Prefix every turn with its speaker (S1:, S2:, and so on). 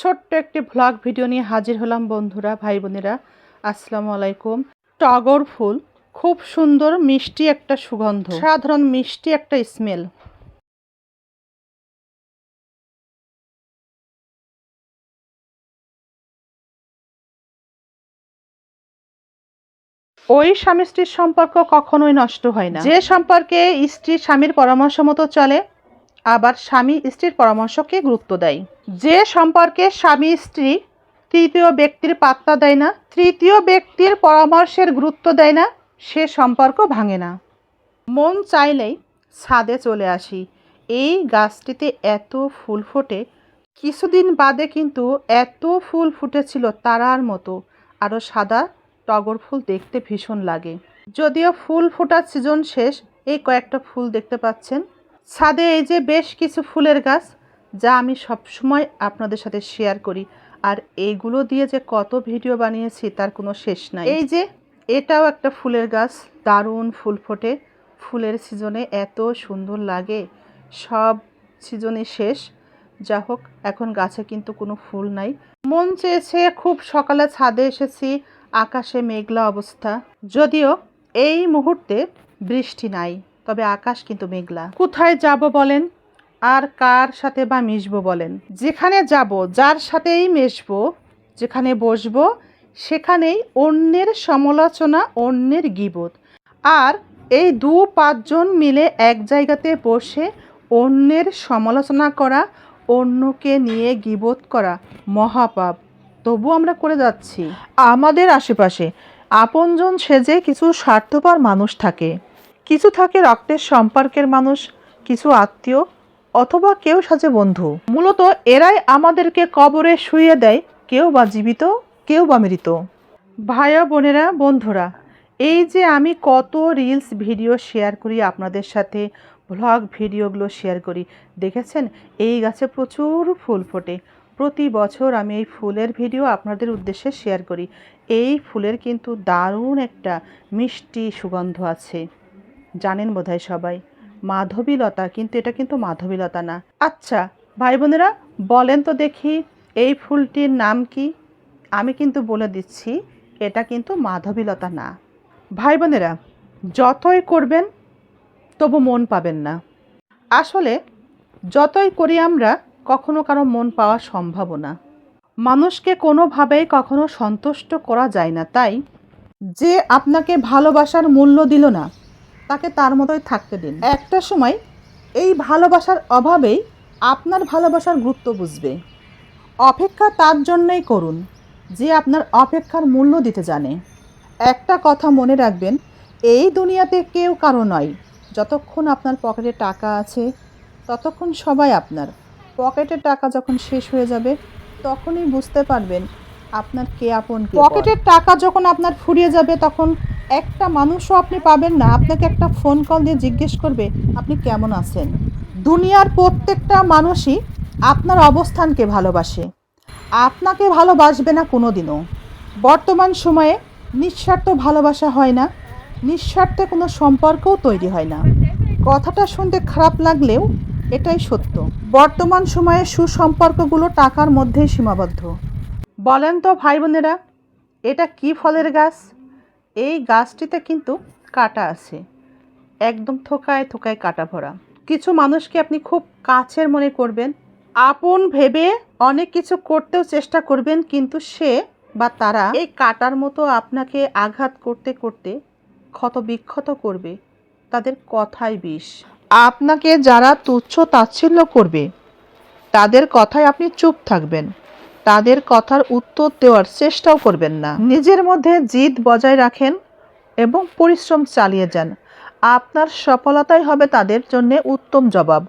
S1: ছোট্ট একটি vlog video নিয়ে হাজির হলাম বন্ধুরা, ভাই বোনেরা। আসসালামু আলাইকুম। টগর ফুল, খুব সুন্দর, মিষ্টি একটা সুগন্ধ। সাধারণ মিষ্টি একটা স্মেল ওই স্বামী স্ত্রীর সম্পর্ক কখনোই নষ্ট হয় না। যে সম্পর্কে স্ত্রী স্বামীর পরামর্শ মতো চলে আবার স্বামী স্ত্রীর পরামর্শকে গুরুত্ব দেয়। যে সম্পর্কে স্বামী স্ত্রী তৃতীয় ব্যক্তির পাত্তা দেয় না, তৃতীয় ব্যক্তির পরামর্শের গুরুত্ব দেয় না, সে সম্পর্ক ভাঙে না। মন চাইলেই ছাদে চলে আসি। এই গাছটিতে এত ফুল ফোটে। কিছুদিন বাদে কিন্তু এত ফুল ফুটেছিল তারার মতো। আরও সাদা টগর ফুল দেখতে ভীষণ লাগে। যদিও ফুল ফোটার সিজন শেষ, এই কয়েকটা ফুল দেখতে পাচ্ছেন। ছাদে এই যে বেশ কিছু ফুলের গাছ, যা আমি সবসময় আপনাদের সাথে শেয়ার করি। আর এইগুলো দিয়ে যে কত ভিডিও বানিয়েছি, তার কোনো শেষ নাই। এই যে, এটাও একটা ফুলের গাছ, দারুণ ফুল ফোটে। ফুলের সিজনে এত সুন্দর লাগে। সব সিজনে শেষ। যা হোক, এখন গাছে কিন্তু কোনো ফুল নাই। মন চেয়েছে খুব সকালে ছাদে এসেছি, আকাশে মেঘলা অবস্থা। যদিও এই মুহূর্তে বৃষ্টি নাই। তবে আকাশ কিন্তু মেঘলা। কোথায় যাব বলেন? আর কার সাথে বা মিশবো বলেন? যেখানে যাব, যার সাথেই মিশবো, যেখানে বসবো, সেখানেই অন্যের সমালোচনা, অন্যের গিবোধ আর এই দু পাঁচজন মিলে এক জায়গাতে বসে অন্যের সমালোচনা করা, অন্যকে নিয়ে গিবোধ করা, মহাপাপ। তবু আমরা করে যাচ্ছি। আমাদের আশেপাশে আপনজন সেজে কিছু স্বার্থপর মানুষ থাকে। কিছু থাকে রক্তের সম্পর্কের মানুষ, কিছু আত্মীয়, অথবা কেউ সাজে বন্ধু। মূলত এরাই আমাদেরকে কবরে শুয়ে দেয়, কেউ বা জীবিত, কেউ বা মৃত। ভাইয়া বোনেরা, বন্ধুরা, এই যে আমি কত রিলস ভিডিও শেয়ার করি আপনাদের সাথে ভ্লগ ভিডিওগুলো শেয়ার করি, দেখেছেন? এই গাছে প্রচুর ফুল ফোটে। প্রতি বছর আমি এই ফুলের ভিডিও আপনাদের উদ্দেশ্যে শেয়ার করি। এই ফুলের কিন্তু দারুণ একটা মিষ্টি সুগন্ধ আছে। জানেন বোধহয় সবাই। মাধবীলতা, কিন্তু এটা কিন্তু মাধবীলতা না। আচ্ছা ভাই বোনেরা বলেন তো দেখি, এই ফুলটির নাম কি? আমি কিন্তু বলে দিচ্ছি, এটা কিন্তু মাধবীলতা না। ভাই বোনেরা যতই করবেন, তবু মন পাবেন না। আসলে, যতই করি আমরা, কখনো কারও মন পাওয়া সম্ভব না। মানুষকে কোনোভাবেই কখনো সন্তুষ্ট করা যায় না। তাই, যে আপনাকে ভালোবাসার মূল্য দিল না তাকে তার মতোই থাকতে দিন। একটা সময় এই ভালোবাসার অভাবেই আপনার ভালোবাসার গুরুত্ব বুঝবে। অপেক্ষা তার জন্যই করুন, যে আপনার অপেক্ষার মূল্য দিতে জানে। একটা কথা মনে রাখবেন, এই দুনিয়াতে কেউ কারও নয়। যতক্ষণ আপনার পকেটে টাকা আছে, ততক্ষণ সবাই আপনার। পকেটের টাকা যখন শেষ হয়ে যাবে, তখনই বুঝতে পারবেন আপনার কে আপন পকেটের টাকা যখন আপনার ফুরিয়ে যাবে তখন একটা মানুষও আপনি পাবেন না। আপনাকে একটা ফোন কল দিয়ে জিজ্ঞেস করবে আপনি কেমন আছেন? দুনিয়ার প্রত্যেকটা মানুষই আপনার অবস্থানকে ভালোবাসে। আপনাকে ভালোবাসবে না কোনো দিনও বর্তমান সময়ে নিঃস্বার্থ ভালোবাসা হয় না। নিঃস্বার্থে কোনো সম্পর্কও তৈরি হয় না। কথাটা শুনতে খারাপ লাগলেও এটাই সত্য। বর্তমান সময়ে সুসম্পর্কগুলো টাকার মধ্যেই সীমাবদ্ধ। বলেন তো ভাই বোনেরা, এটা কি ফলের গাছ? এই গাছটিতে কিন্তু কাটা আছে। একদম থোকায় থোকায় কাটা ভরা। কিছু মানুষকে আপনি খুব কাছের মনে করবেন। আপন ভেবে অনেক কিছু করতেও চেষ্টা করবেন, কিন্তু সে বা তারা এই কাটার মতো আপনাকে আঘাত করতে করতে ক্ষত বিক্ষত করবে। তাদের কথাই বিষ। আপনাকে যারা তুচ্ছ তাচ্ছিল্য করবে, তাদের কথায় আপনি চুপ থাকবেন। তাদের কথার উত্তর দেওয়ার চেষ্টাও করবেন না। নিজের মধ্যে জিদ বজায় রাখেন এবং পরিশ্রম চালিয়ে যান। আপনার সফলতাই হবে তাদের জন্য উত্তম জবাব।